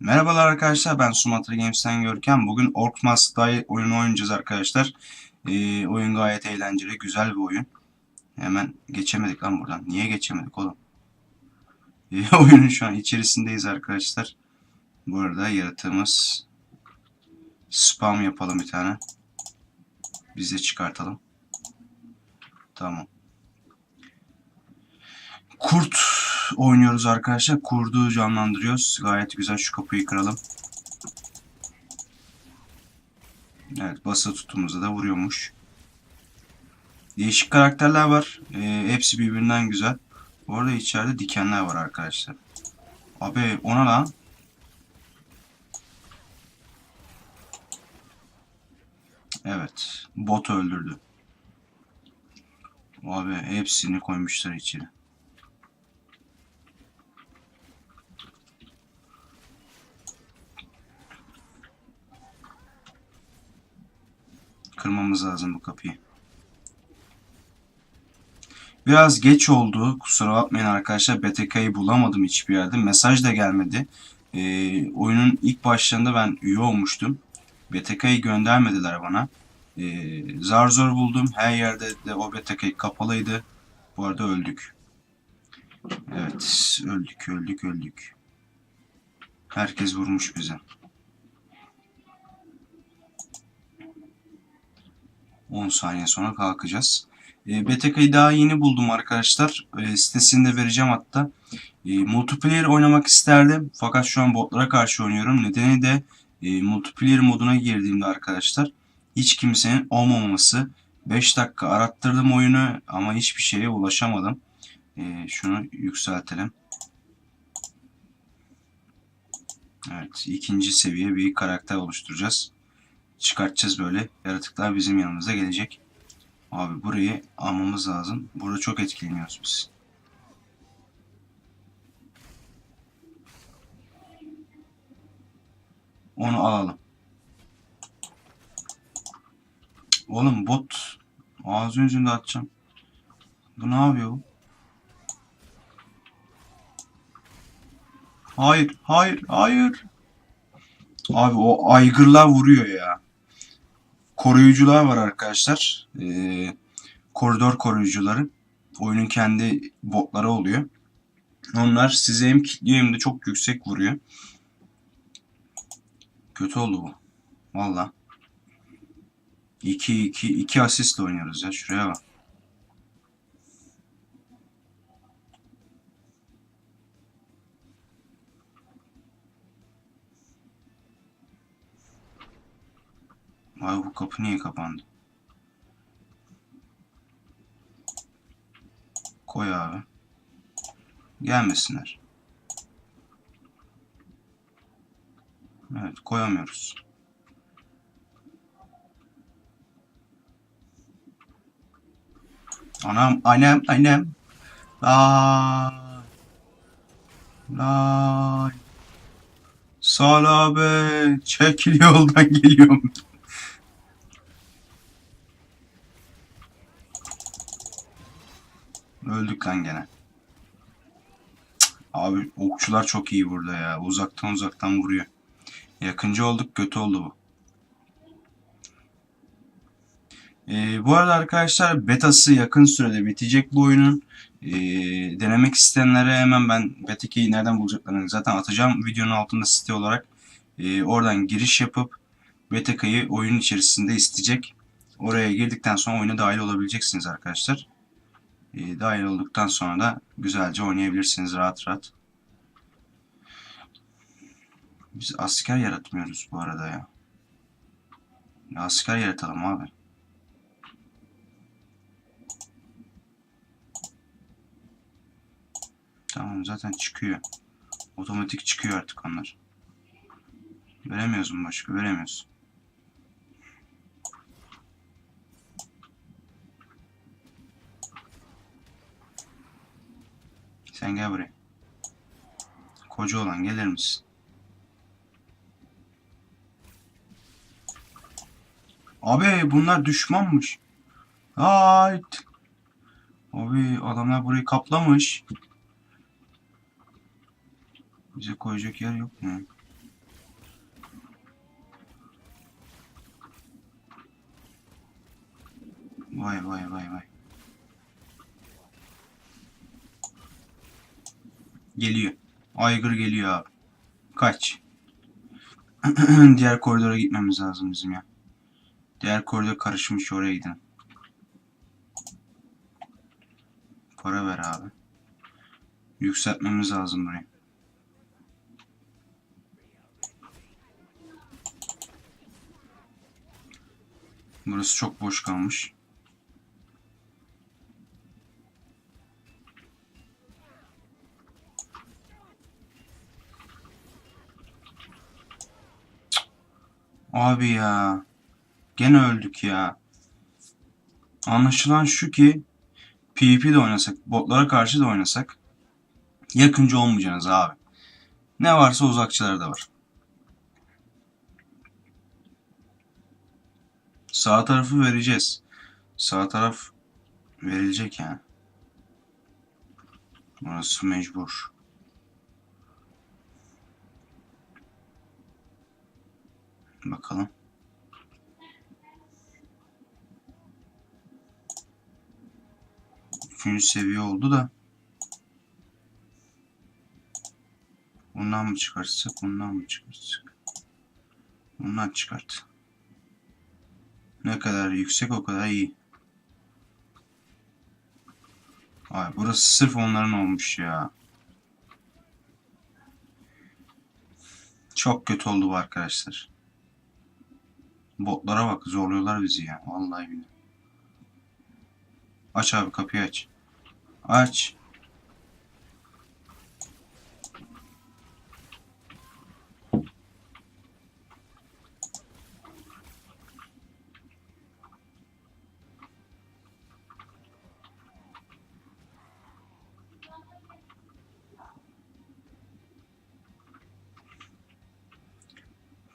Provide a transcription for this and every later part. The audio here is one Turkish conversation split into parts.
Merhabalar arkadaşlar ben Sumatra Games'ten Görkem. Bugün Orc Must Die oyunu oynayacağız arkadaşlar. Ee, oyun gayet eğlenceli, güzel bir oyun. Hemen geçemedik lan buradan. Niye geçemedik oğlum? Ee, oyunun şu an içerisindeyiz arkadaşlar. Bu arada yaratığımız spam yapalım bir tane. Biz de çıkartalım. Tamam. Kurt oynuyoruz arkadaşlar. Kurdu canlandırıyoruz. Gayet güzel. Şu kapıyı kıralım. Evet basılı tutumuzda da vuruyormuş. Değişik karakterler var. Ee, hepsi birbirinden güzel. Bu arada içeride dikenler var arkadaşlar. Abi ona lan. Evet. Bot öldürdü. Abi hepsini koymuşlar içeri. Kırmamız lazım bu kapıyı. Biraz geç oldu. Kusura bakmayın arkadaşlar. BTK'yı bulamadım hiçbir yerde. Mesaj da gelmedi. Ee, oyunun ilk başlarında ben üye olmuştum. BTK'yı göndermediler bana. Ee, zar zor buldum. Her yerde de o BTK kapalıydı. Bu arada öldük. Evet. Öldük, öldük, öldük. Herkes vurmuş bize. 10 saniye sonra kalkacağız. E, BTK'yı daha yeni buldum arkadaşlar. E, sitesini de vereceğim hatta. E, multiplayer oynamak isterdim. Fakat şu an botlara karşı oynuyorum. Nedeni de e, multiplayer moduna girdiğimde arkadaşlar hiç kimsenin olmaması. 5 dakika arattırdım oyunu ama hiçbir şeye ulaşamadım. E, şunu yükseltelim. Evet ikinci seviye bir karakter oluşturacağız. Çıkartacağız böyle. Yaratıklar bizim yanımıza gelecek. Abi burayı almamız lazım. Burada çok etkileniyoruz biz. Onu alalım. Oğlum bot ağzı yüzünde atacağım. Bu ne yapıyor? Hayır, hayır, hayır. Abi o aygırlar vuruyor ya. Koruyucular var arkadaşlar. Ee, koridor koruyucuları. Oyunun kendi botları oluyor. Onlar size hem kilitliyor hem de çok yüksek vuruyor. Kötü oldu bu. Valla. 2 2 2 asistle oynuyoruz ya. Şuraya bak. Vay bu kapı niye kapandı? Koy abi. Gelmesinler. Evet koyamıyoruz. Anam, annem, annem. Lay. Lay. Sala be. Çekil yoldan geliyorum. Öldük lan gene. Abi okçular çok iyi burada ya. Uzaktan uzaktan vuruyor. Yakıncı olduk kötü oldu bu. Ee, bu arada arkadaşlar betası yakın sürede bitecek bu oyunun. Ee, denemek isteyenlere hemen ben beta nereden bulacaklarını zaten atacağım videonun altında site olarak. Ee, oradan giriş yapıp beta key'i oyun içerisinde isteyecek. Oraya girdikten sonra oyuna dahil olabileceksiniz arkadaşlar. Ee, dahil olduktan sonra da güzelce oynayabilirsiniz rahat rahat. Biz asker yaratmıyoruz bu arada ya. ya asker yaratalım abi. Tamam zaten çıkıyor. Otomatik çıkıyor artık onlar. Veremiyoruz mu başka? Veremiyoruz. Sen gel buraya. Koca olan gelir misin? Abi bunlar düşmanmış. Hayt. Abi adamlar burayı kaplamış. Bize koyacak yer yok mu? Vay vay vay vay. Geliyor. Aygır geliyor abi. Kaç. Diğer koridora gitmemiz lazım bizim ya. Diğer koridor karışmış oraya gidelim. Para ver abi. Yükseltmemiz lazım burayı. Burası çok boş kalmış. Abi ya. Gene öldük ya. Anlaşılan şu ki PvP de oynasak, botlara karşı da oynasak yakıncı olmayacaksınız abi. Ne varsa uzakçılar da var. Sağ tarafı vereceğiz. Sağ taraf verilecek yani. Burası mecbur. Bakalım. Üçüncü seviye oldu da. Bundan mı çıkartsak, bundan mı çıkartsak? Bundan çıkart. Ne kadar yüksek o kadar iyi. Ay burası sırf onların olmuş ya. Çok kötü oldu bu arkadaşlar. Botlara bak zorluyorlar bizi ya. Vallahi billahi. Aç abi kapıyı aç. Aç.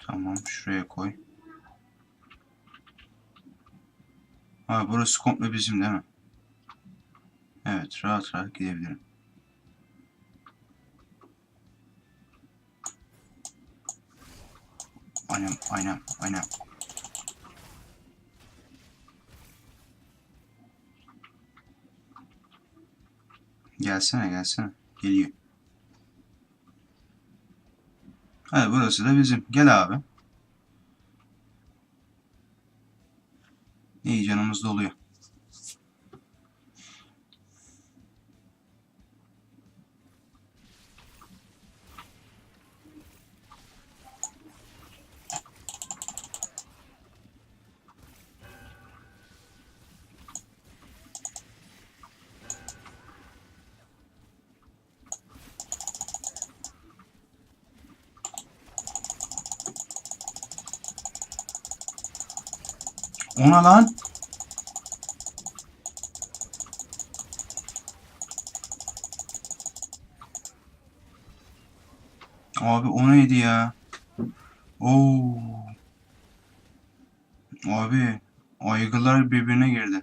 Tamam şuraya koy. Ha burası komple bizim değil mi? Evet rahat rahat gidebilirim. Aynen aynen aynen. Gelsene gelsene. Geliyor. Hadi burası da bizim. Gel abi. İyi canımız doluyor. Ona lan. Abi o neydi ya? Oo. Abi aygılar birbirine girdi.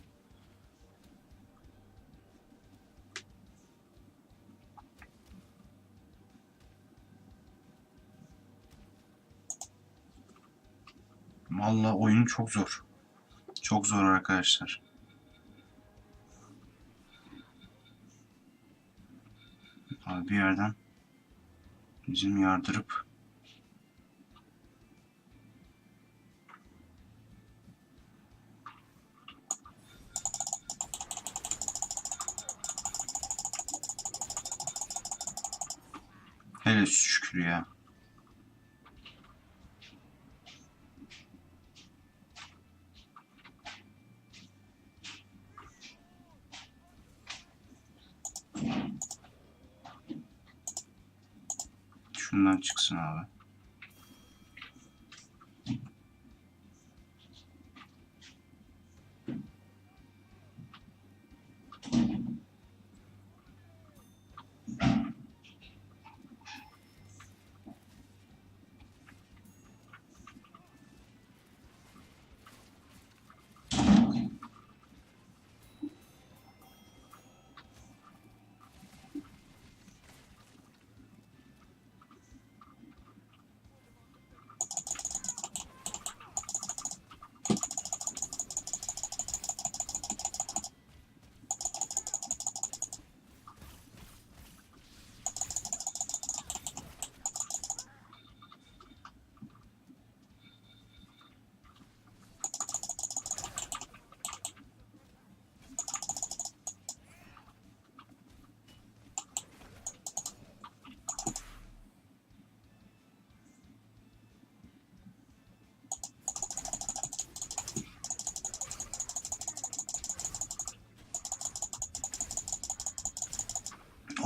Vallahi oyun çok zor. Çok zor arkadaşlar. Abi bir yerden bizim yardırıp Hele şükür ya. Şundan çıksın abi.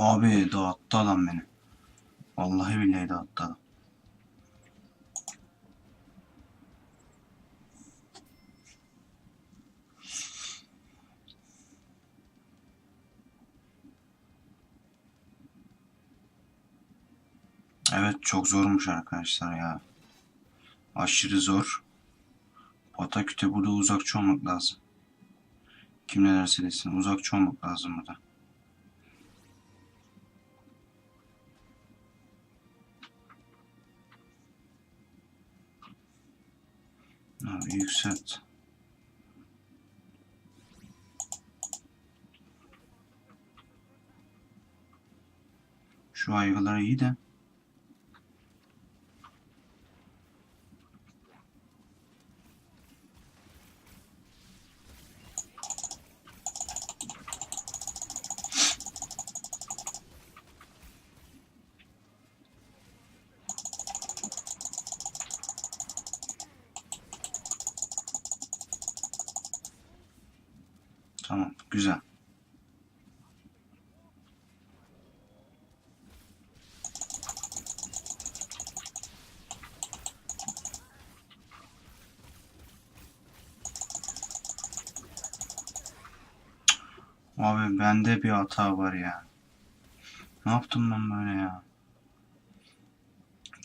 Abi dağıttı adam beni. Vallahi billahi dağıttı adam. Evet çok zormuş arkadaşlar ya. Aşırı zor. Pataküte burada uzakçı olmak lazım. Kim ne derse desin uzakçı olmak lazım burada. Abi yükselt. Şu aygılar iyi de. Tamam, güzel. Abi bende bir hata var ya. Ne yaptım ben böyle ya?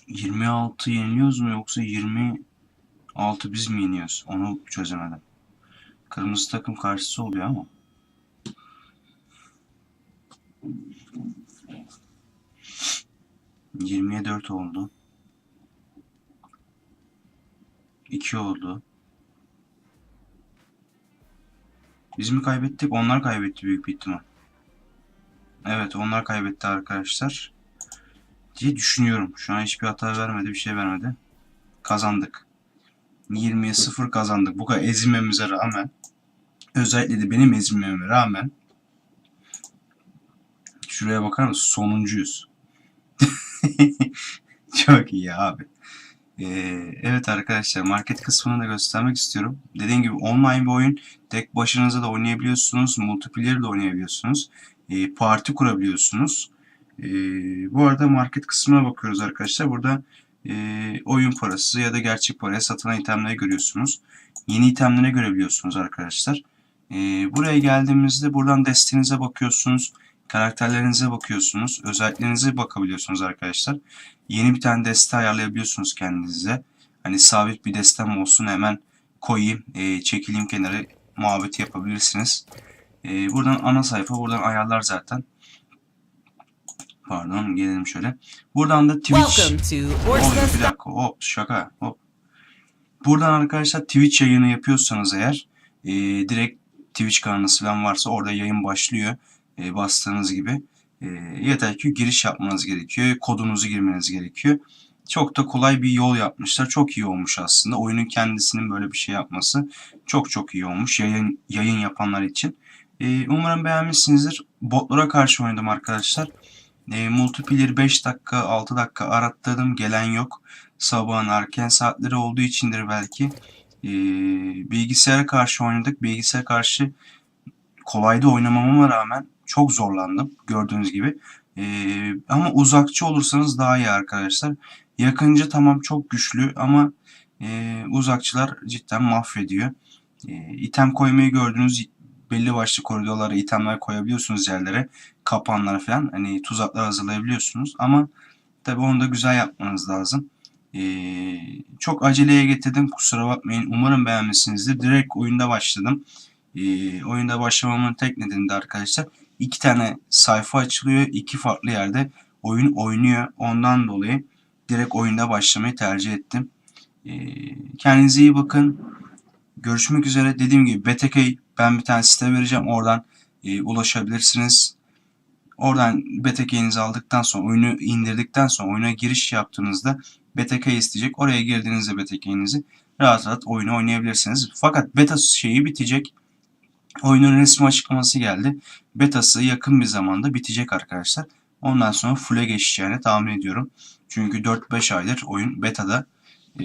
26 yeniliyoruz mu yoksa 26 biz mi yeniyoruz? Onu çözemedim. Kırmızı takım karşısı oluyor ama. Yirmiye dört oldu. İki oldu. Biz mi kaybettik? Onlar kaybetti büyük bir ihtimal. Evet onlar kaybetti arkadaşlar. Diye düşünüyorum. Şu an hiçbir hata vermedi, bir şey vermedi. Kazandık. 20'ye 0 kazandık. Bu kadar ezilmemize rağmen özellikle de benim ezilmeme rağmen şuraya bakar mısın? Sonuncuyuz. Çok iyi abi. Ee, evet arkadaşlar market kısmını da göstermek istiyorum. Dediğim gibi online bir oyun. Tek başınıza da oynayabiliyorsunuz. Multiplayer de oynayabiliyorsunuz. Ee, parti kurabiliyorsunuz. Ee, bu arada market kısmına bakıyoruz arkadaşlar. Burada e, oyun parası ya da gerçek paraya satılan itemleri görüyorsunuz. Yeni itemlere görebiliyorsunuz arkadaşlar. E, buraya geldiğimizde buradan destenize bakıyorsunuz. Karakterlerinize bakıyorsunuz. Özelliklerinize bakabiliyorsunuz arkadaşlar. Yeni bir tane deste ayarlayabiliyorsunuz kendinize. Hani sabit bir destem olsun hemen koyayım, e, çekileyim kenara muhabbeti yapabilirsiniz. Buradan ana sayfa, buradan ayarlar zaten. Pardon gelelim şöyle. Buradan da Twitch. Oy, bir dakika hop şaka hop. Buradan arkadaşlar Twitch yayını yapıyorsanız eğer e, direkt Twitch kanalınız falan varsa orada yayın başlıyor. E, bastığınız gibi. E, yeter ki giriş yapmanız gerekiyor. Kodunuzu girmeniz gerekiyor. Çok da kolay bir yol yapmışlar. Çok iyi olmuş aslında. Oyunun kendisinin böyle bir şey yapması çok çok iyi olmuş. Yayın, yayın yapanlar için. E, umarım beğenmişsinizdir. Botlara karşı oynadım arkadaşlar. E, multiplayer 5 dakika 6 dakika arattırdım gelen yok. Sabahın erken saatleri olduğu içindir belki. E, bilgisayara karşı oynadık. Bilgisayara karşı kolayda oynamamama rağmen çok zorlandım gördüğünüz gibi. E, ama uzakçı olursanız daha iyi arkadaşlar. Yakınca tamam çok güçlü ama e, uzakçılar cidden mahvediyor. E, item koymayı gördüğünüz belli başlı koridorlara itemler koyabiliyorsunuz yerlere kapanlara falan hani tuzaklar hazırlayabiliyorsunuz ama tabi onu da güzel yapmanız lazım. Ee, çok aceleye getirdim kusura bakmayın umarım beğenmişsinizdir. Direkt oyunda başladım. Ee, oyunda başlamamın tek nedeni de arkadaşlar iki tane sayfa açılıyor iki farklı yerde oyun oynuyor ondan dolayı direkt oyunda başlamayı tercih ettim. Ee, kendinize iyi bakın. Görüşmek üzere. Dediğim gibi BTK ben bir tane site vereceğim. Oradan e, ulaşabilirsiniz. Oradan BTK'nizi aldıktan sonra, oyunu indirdikten sonra oyuna giriş yaptığınızda BTK isteyecek. Oraya girdiğinizde BTK'nizi rahat rahat oyunu oynayabilirsiniz. Fakat beta şeyi bitecek. Oyunun resmi açıklaması geldi. Betası yakın bir zamanda bitecek arkadaşlar. Ondan sonra full'e geçeceğini tahmin ediyorum. Çünkü 4-5 aydır oyun betada e,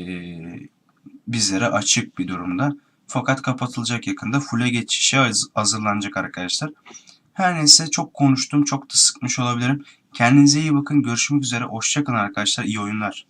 bizlere açık bir durumda. Fakat kapatılacak yakında. Full'e geçişe haz- hazırlanacak arkadaşlar. Her neyse çok konuştum. Çok da sıkmış olabilirim. Kendinize iyi bakın. Görüşmek üzere. Hoşçakalın arkadaşlar. İyi oyunlar.